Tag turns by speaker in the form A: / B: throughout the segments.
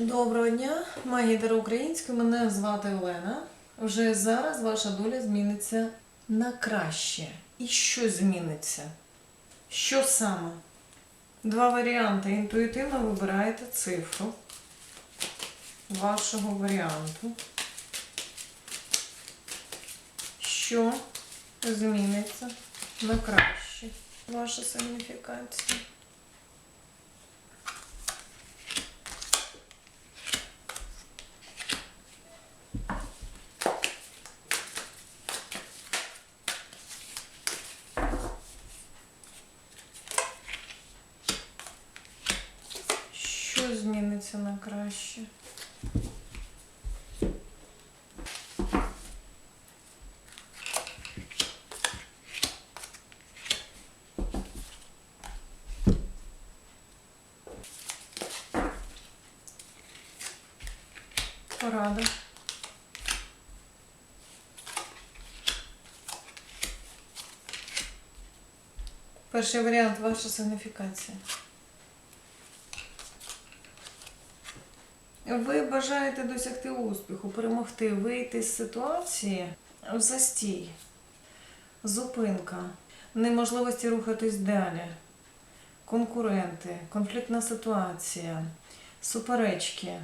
A: Доброго дня, магія Дара Мене звати Олена. Вже зараз ваша доля зміниться на краще. І що зміниться? Що саме? Два варіанти. Інтуїтивно вибираєте цифру вашого варіанту. Що зміниться на краще? Ваша сигніфікація. Що зміниться на краще? Порада. Перший варіант ваша сигніфікація. Ви бажаєте досягти успіху, перемогти, вийти з ситуації в застій, зупинка, неможливості рухатись далі, конкуренти, конфліктна ситуація, суперечки,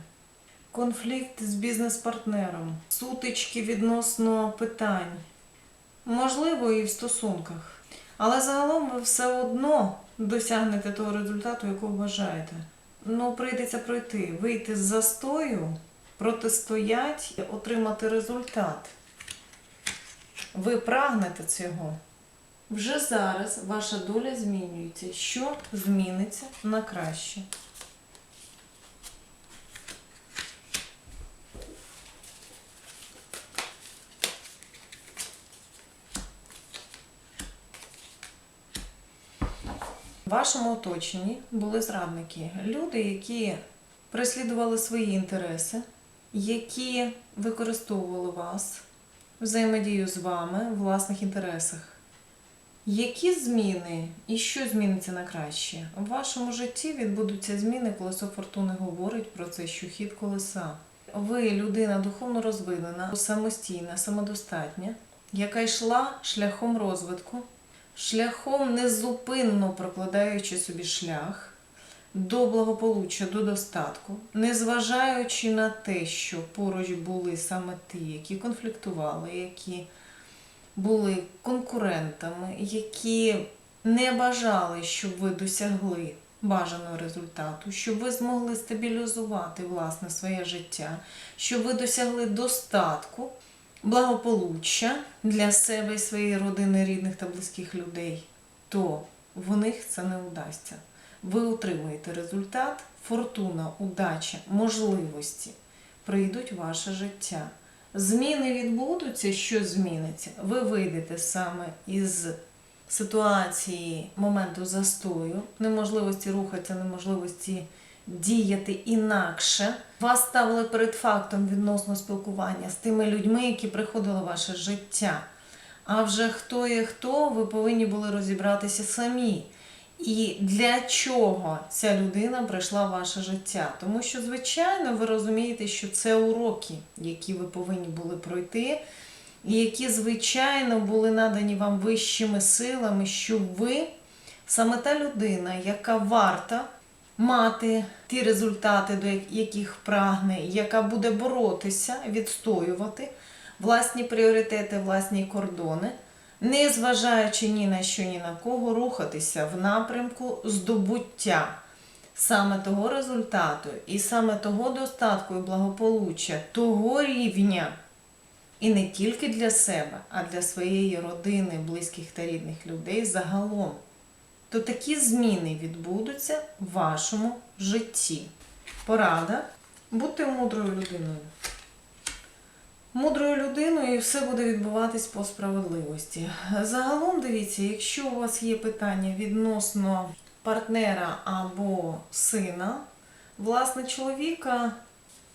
A: конфлікт з бізнес-партнером, сутички відносно питань, можливо, і в стосунках. Але загалом ви все одно досягнете того результату, якого бажаєте. Ну, прийдеться пройти, вийти з застою, протистоять, отримати результат. Ви прагнете цього. Вже зараз ваша доля змінюється. Що зміниться на краще? В вашому оточенні були зрадники, люди, які переслідували свої інтереси, які використовували вас, взаємодію з вами в власних інтересах. Які зміни і що зміниться на краще? В вашому житті відбудуться зміни, колесо фортуни говорить про це, що хід колеса. Ви людина духовно розвинена, самостійна, самодостатня, яка йшла шляхом розвитку, шляхом незупинно прокладаючи собі шлях до благополуччя, до достатку, незважаючи на те, що поруч були саме ті, які конфліктували, які були конкурентами, які не бажали, щоб ви досягли бажаного результату, щоб ви змогли стабілізувати власне своє життя, щоб ви досягли достатку, благополуччя для себе і своєї родини, рідних та близьких людей, то в них це не вдасться. Ви отримуєте результат, фортуна, удача, можливості прийдуть в ваше життя. Зміни відбудуться, що зміниться? Ви вийдете саме із ситуації моменту застою, неможливості рухатися, неможливості діяти інакше. Вас ставили перед фактом відносно спілкування з тими людьми, які приходили в ваше життя. А вже хто є хто, ви повинні були розібратися самі. І для чого ця людина прийшла в ваше життя? Тому що, звичайно, ви розумієте, що це уроки, які ви повинні були пройти, і які, звичайно, були надані вам вищими силами, щоб ви саме та людина, яка варта мати ті результати, до яких прагне, яка буде боротися, відстоювати власні пріоритети, власні кордони не зважаючи ні на що, ні на кого, рухатися в напрямку здобуття саме того результату і саме того достатку і благополуччя, того рівня, і не тільки для себе, а для своєї родини, близьких та рідних людей загалом, то такі зміни відбудуться в вашому житті. Порада. Будьте мудрою людиною мудрою людиною і все буде відбуватись по справедливості. Загалом, дивіться, якщо у вас є питання відносно партнера або сина, власне, чоловіка,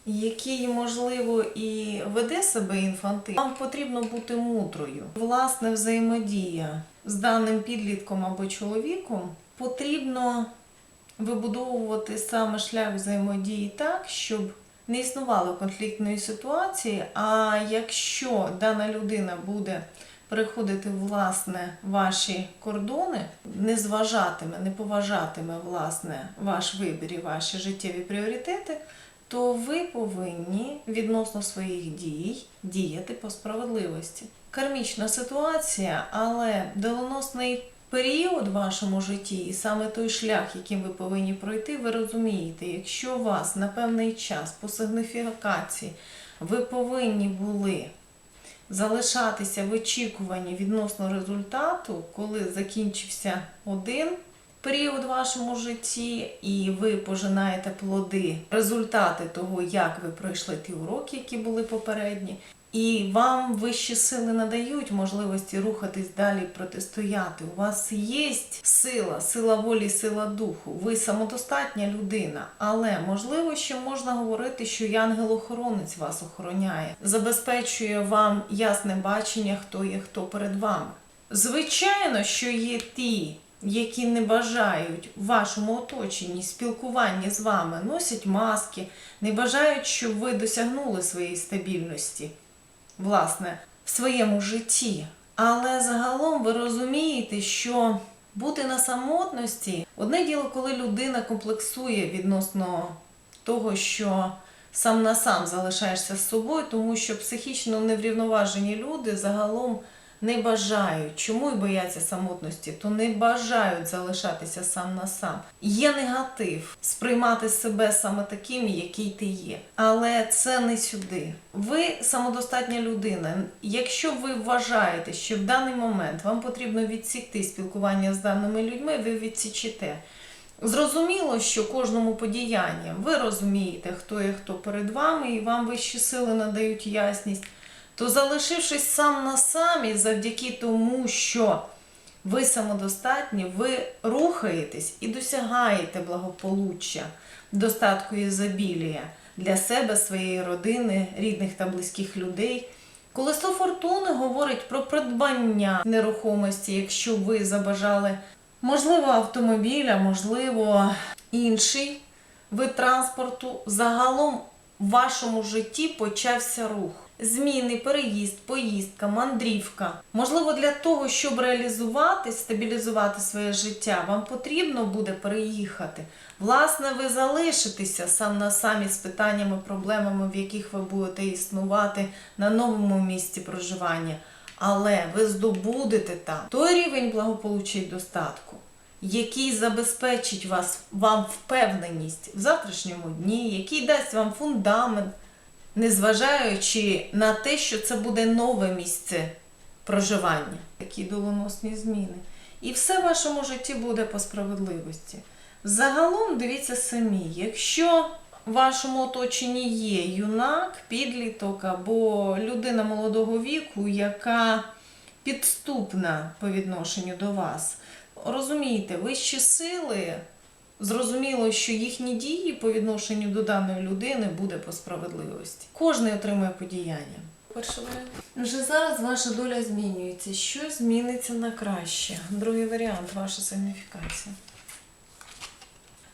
A: який, можливо, і веде себе інфантильно, вам потрібно бути мудрою. Власне, взаємодія з даним підлітком або чоловіком потрібно вибудовувати саме шлях взаємодії так, щоб не існувало конфліктної ситуації. А якщо дана людина буде переходити власне ваші кордони, не зважатиме, не поважатиме власне ваш вибір і ваші життєві пріоритети, то ви повинні відносно своїх дій діяти по справедливості. Кармічна ситуація, але доленосний період в вашому житті, і саме той шлях, яким ви повинні пройти, ви розумієте, якщо вас на певний час по сигніфікації ви повинні були залишатися в очікуванні відносно результату, коли закінчився один період в вашому житті, і ви пожинаєте плоди, результати того, як ви пройшли ті уроки, які були попередні. І вам вищі сили надають можливості рухатись далі, протистояти. У вас є сила, сила волі, сила духу. Ви самодостатня людина, але можливо, що можна говорити, що і ангел-охоронець вас охороняє, забезпечує вам ясне бачення, хто є хто перед вами. Звичайно, що є ті, які не бажають в вашому оточенні спілкуванні з вами, носять маски, не бажають, щоб ви досягнули своєї стабільності власне, в своєму житті. Але загалом ви розумієте, що бути на самотності одне діло, коли людина комплексує відносно того, що сам на сам залишаєшся з собою, тому що психічно неврівноважені люди загалом не бажають, чому і бояться самотності, то не бажають залишатися сам на сам. Є негатив сприймати себе саме таким, який ти є. Але це не сюди. Ви самодостатня людина. Якщо ви вважаєте, що в даний момент вам потрібно відсікти спілкування з даними людьми, ви відсічите. Зрозуміло, що кожному подіянням ви розумієте, хто є хто перед вами, і вам вищі сили надають ясність то залишившись сам на самі, завдяки тому, що ви самодостатні, ви рухаєтесь і досягаєте благополуччя, достатку і ізобілія для себе, своєї родини, рідних та близьких людей. Колесо фортуни говорить про придбання нерухомості, якщо ви забажали, можливо, автомобіля, можливо, інший вид транспорту. Загалом в вашому житті почався рух зміни, переїзд, поїздка, мандрівка. Можливо, для того, щоб реалізувати, стабілізувати своє життя, вам потрібно буде переїхати. Власне, ви залишитеся сам на самі з питаннями, проблемами, в яких ви будете існувати на новому місці проживання. Але ви здобудете там той рівень благополуччя і достатку, який забезпечить вас, вам впевненість в завтрашньому дні, який дасть вам фундамент незважаючи на те, що це буде нове місце проживання, такі доленосні зміни. І все в вашому житті буде по справедливості. Загалом дивіться самі, якщо в вашому оточенні є юнак, підліток або людина молодого віку, яка підступна по відношенню до вас, розумієте, вищі сили Зрозуміло, що їхні дії по відношенню до даної людини буде по справедливості. Кожний отримує подіяння. Перший варіант. Вже зараз ваша доля змінюється. Що зміниться на краще? Другий варіант ваша сигніфікація.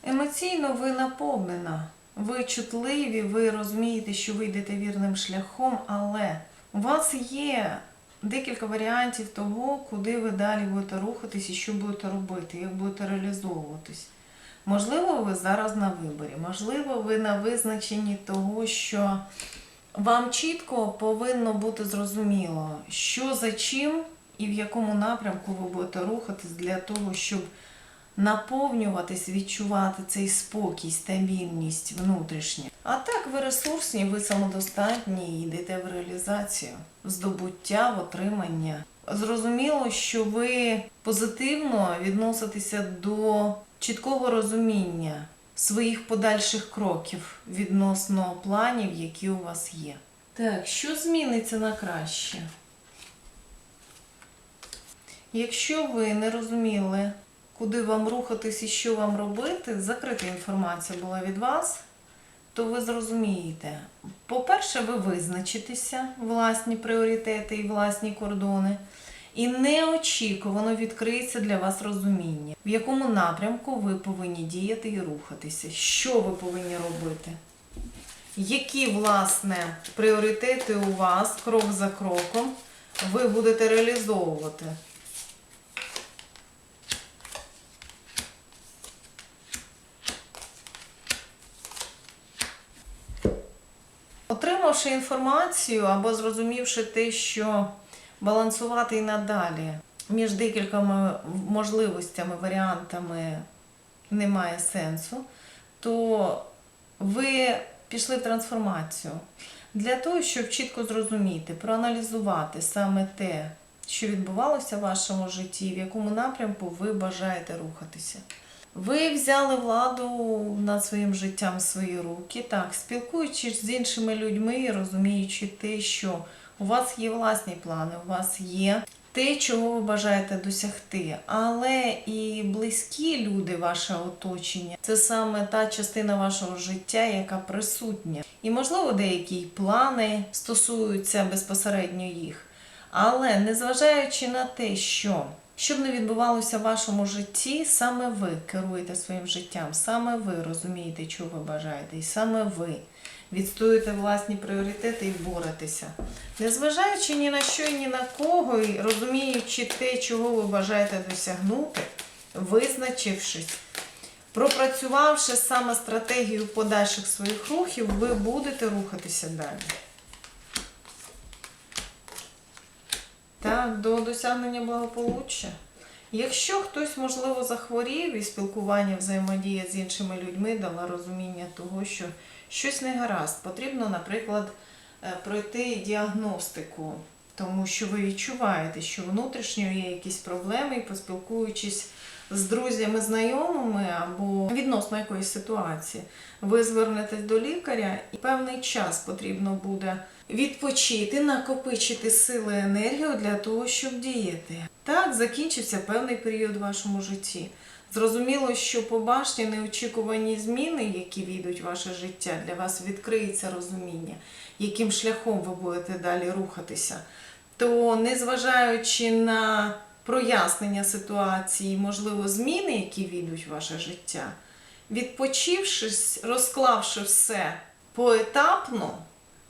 A: Емоційно ви наповнена. Ви чутливі, ви розумієте, що ви йдете вірним шляхом, але у вас є декілька варіантів того, куди ви далі будете рухатись і що будете робити, як будете реалізовуватись. Можливо, ви зараз на виборі, можливо, ви на визначенні того, що вам чітко повинно бути зрозуміло, що за чим і в якому напрямку ви будете рухатись для того, щоб наповнюватись, відчувати цей спокій, стабільність внутрішню. А так ви ресурсні, ви самодостатні йдете в реалізацію, в здобуття, в отримання. Зрозуміло, що ви позитивно відноситеся до чіткого розуміння своїх подальших кроків відносно планів, які у вас є. Так, що зміниться на краще? Якщо ви не розуміли, куди вам рухатись і що вам робити, закрита інформація була від вас, то ви зрозумієте. По-перше, ви визначитеся власні пріоритети і власні кордони. І неочікувано відкриється для вас розуміння, в якому напрямку ви повинні діяти і рухатися. Що ви повинні робити? Які, власне, пріоритети у вас крок за кроком ви будете реалізовувати? Отримавши інформацію або зрозумівши те, що балансувати і надалі. Між декількома можливостями, варіантами немає сенсу, то ви пішли в трансформацію. Для того, щоб чітко зрозуміти, проаналізувати саме те, що відбувалося в вашому житті, в якому напрямку ви бажаєте рухатися. Ви взяли владу над своїм життям в свої руки, так, спілкуючись з іншими людьми, розуміючи те, що у вас є власні плани, у вас є те, чого ви бажаєте досягти. Але і близькі люди, ваше оточення, це саме та частина вашого життя, яка присутня. І, можливо, деякі плани стосуються безпосередньо їх. Але незважаючи на те, що що б не відбувалося в вашому житті, саме ви керуєте своїм життям, саме ви розумієте, чого ви бажаєте, і саме ви відстоюєте власні пріоритети і боретеся. Незважаючи ні на що і ні на кого, і розуміючи те, чого ви бажаєте досягнути, визначившись, пропрацювавши саме стратегію подальших своїх рухів, ви будете рухатися далі. Так, до досягнення благополуччя. Якщо хтось, можливо, захворів і спілкування, взаємодія з іншими людьми дала розуміння того, що щось не гаразд, потрібно, наприклад, е, пройти діагностику, тому що ви відчуваєте, що внутрішньо є якісь проблеми, і поспілкуючись з друзями, знайомими або відносно якоїсь ситуації, ви звернетесь до лікаря, і певний час потрібно буде відпочити, накопичити сили енергію для того, щоб діяти. Так, закінчився певний період в вашому житті. Зрозуміло, що по башні неочікувані зміни, які війдуть в ваше життя, для вас відкриється розуміння, яким шляхом ви будете далі рухатися. То, незважаючи на прояснення ситуації, можливо, зміни, які війдуть в ваше життя, відпочившись, розклавши все поетапно,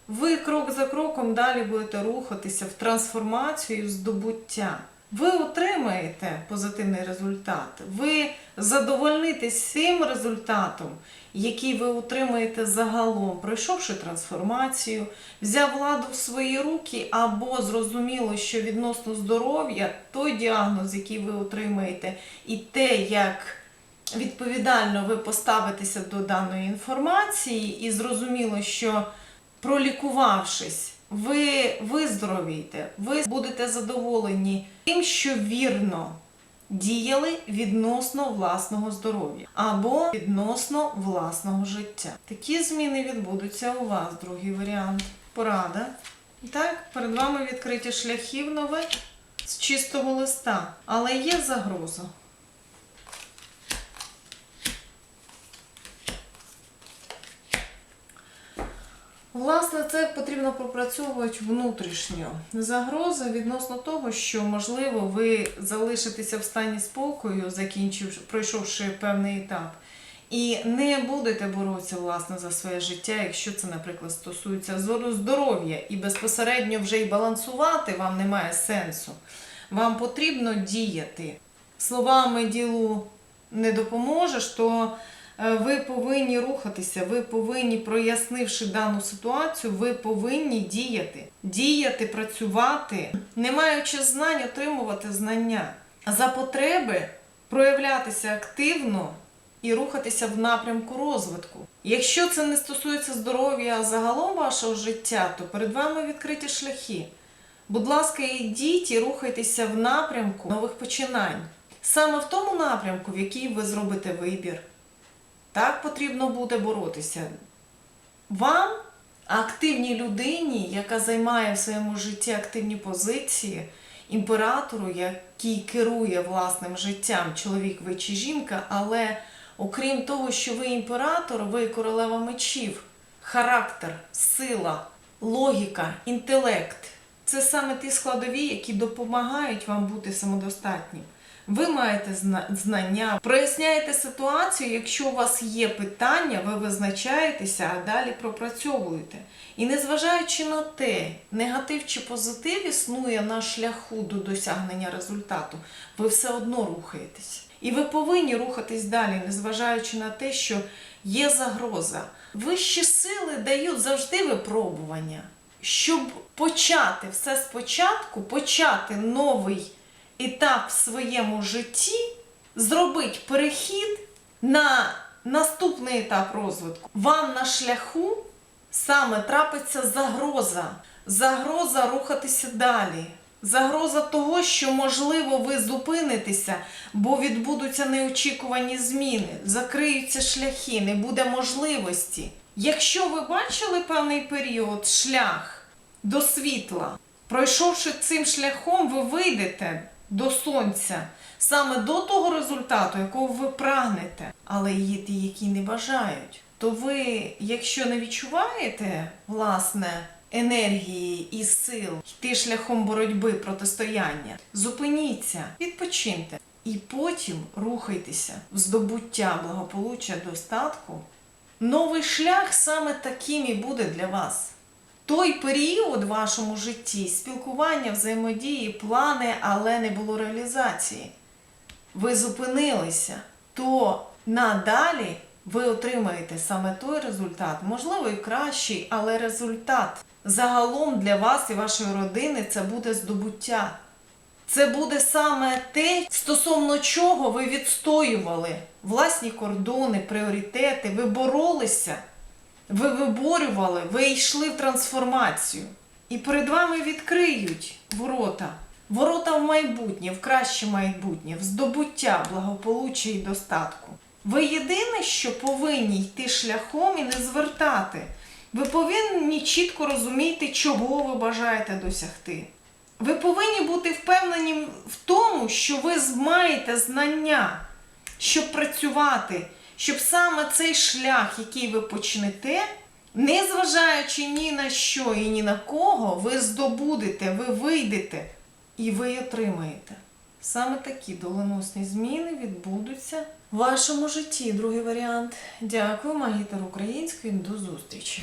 A: ви крок за кроком далі будете рухатися в трансформацію, здобуття. Ви отримаєте позитивний результат. Ви задовольнитесь цим результатом, який ви отримаєте загалом, пройшовши трансформацію, взяв владу в свої руки, або зрозуміло, що відносно здоров'я той діагноз, який ви отримаєте, і те, як відповідально ви поставитеся до даної інформації, і зрозуміло, що пролікувавшись, ви виздоровієте, ви будете задоволені тим, що вірно діяли відносно власного здоров'я або відносно власного життя. Такі зміни відбудуться у вас. Другий варіант. Порада. І Так, перед вами відкриті шляхів нових з чистого листа, але є загроза. Власне, це потрібно пропрацьовувати внутрішньо. Загроза відносно того, що можливо ви залишитеся в стані спокою, закінчивши, пройшовши певний етап, і не будете боротися власне за своє життя, якщо це, наприклад, стосується здоров'я, і безпосередньо вже й балансувати вам немає сенсу. Вам потрібно діяти. Словами ділу не допоможеш, то ви повинні рухатися, ви повинні, прояснивши дану ситуацію, ви повинні діяти. Діяти, працювати, не маючи знань, отримувати знання. За потреби проявлятися активно і рухатися в напрямку розвитку. Якщо це не стосується здоров'я, а загалом вашого життя, то перед вами відкриті шляхи. Будь ласка, йдіть і рухайтеся в напрямку нових починань. Саме в тому напрямку, в який ви зробите вибір. Так потрібно буде боротися. Вам, активній людині, яка займає в своєму житті активні позиції, імператору, який керує власним життям, чоловік ви чи жінка, але окрім того, що ви імператор, ви королева мечів, характер, сила, логіка, інтелект. це саме ті складові, які допомагають вам бути самодостатнім. Ви маєте знання, проясняєте ситуацію. Якщо у вас є питання, ви визначаєтеся, а далі пропрацьовуєте. І незважаючи на те, негатив чи позитив існує на шляху до досягнення результату, ви все одно рухаєтесь. І ви повинні рухатись далі, незважаючи на те, що є загроза. Вищі сили дають завжди випробування, щоб почати все спочатку, почати новий етап в своєму житті, зробити перехід на наступний етап розвитку. Вам на шляху саме трапиться загроза, загроза рухатися далі. Загроза того, що можливо ви зупинитеся, бо відбудуться неочікувані зміни, закриються шляхи, не буде можливості. Якщо ви бачили певний період, шлях до світла, пройшовши цим шляхом, ви вийдете до сонця саме до того результату, якого ви прагнете, але є ті, які не бажають. То ви, якщо не відчуваєте власне енергії і сил йти шляхом боротьби, протистояння, зупиніться, відпочиньте і потім рухайтеся в здобуття благополуччя, достатку. Новий шлях саме таким і буде для вас. Той період в вашому житті спілкування, взаємодії, плани, але не було реалізації. Ви зупинилися, то надалі ви отримаєте саме той результат, можливо, і кращий, але результат загалом для вас і вашої родини це буде здобуття. Це буде саме те, стосовно чого ви відстоювали власні кордони, пріоритети, ви боролися, ви виборювали, ви йшли в трансформацію. І перед вами відкриють ворота. Ворота в майбутнє, в краще майбутнє, в здобуття благополуччя і достатку. Ви єдине, що повинні йти шляхом і не звертати. Ви повинні чітко розуміти, чого ви бажаєте досягти. Ви повинні бути впевнені в тому, що ви маєте знання, щоб працювати, щоб саме цей шлях, який ви почнете, незважаючи ні на що і ні на кого, ви здобудете, ви вийдете і ви отримаєте. Саме такі доленосні зміни відбудуться в вашому житті. Другий варіант. Дякую, магітер української. До зустрічі!